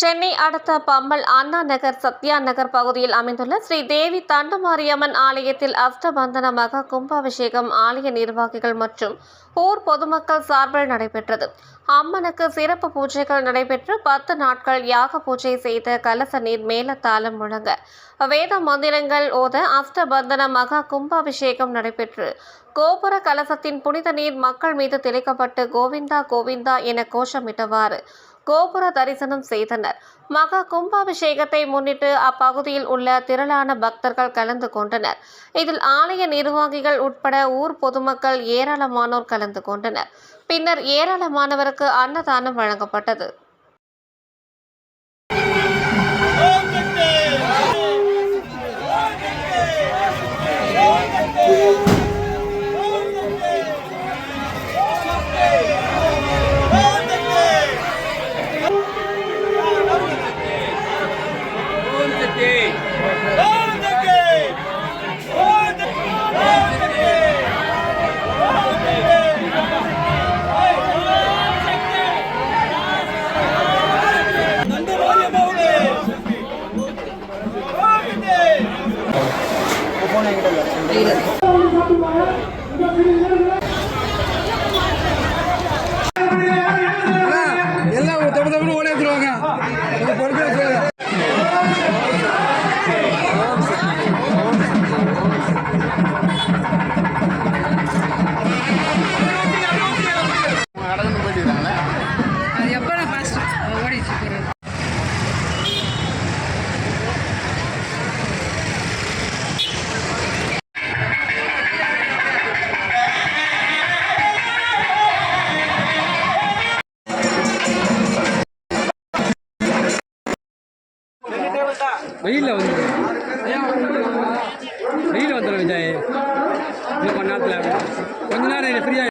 சென்னை அடுத்த பம்மல் அண்ணா நகர் சத்யா நகர் பகுதியில் அமைந்துள்ள ஸ்ரீ தேவி தண்டுமாரியம்மன் ஆலயத்தில் அஷ்டபந்தன கும்பாபிஷேகம் ஆலய நிர்வாகிகள் மற்றும் ஊர் பொதுமக்கள் சார்பில் நடைபெற்றது. அம்மனுக்கு சிறப்பு பூஜைகள் நடைபெற்று பத்து நாட்கள் யாக பூஜை செய்த கலச நீர் மேலத்தாளம் முழங்க. வேத மந்திரங்கள் ஓத அஷ்டபந்தன மகா கும்பாபிஷேகம் நடைபெற்று கோபுர கலசத்தின் புனித நீர் மக்கள் மீது தெளிக்கப்பட்டு கோவிந்தா கோவிந்தா என கோஷமிட்டவாறு கோபுர தரிசனம் செய்தனர். மகா கும்பாபிஷேகத்தை முன்னிட்டு அப்பகுதியில் உள்ள திரளான பக்தர்கள் கலந்து கொண்டனர். இதில் ஆலய நிர்வாகிகள் உட்பட ஊர் பொதுமக்கள் ஏராளமானோர் கலந்து கொண்டனர். பின்னர் ஏராளமானவருக்கு அன்னதானம் வழங்கப்பட்டது. எல்லாம் தப்பு தப்புன்னு ஓடி வெயிலில் வந்து வெயில் வந்துடும் விஜய். இன்னும் கொஞ்ச நேரத்தில் கொஞ்ச நேரம் ஃப்ரீயாக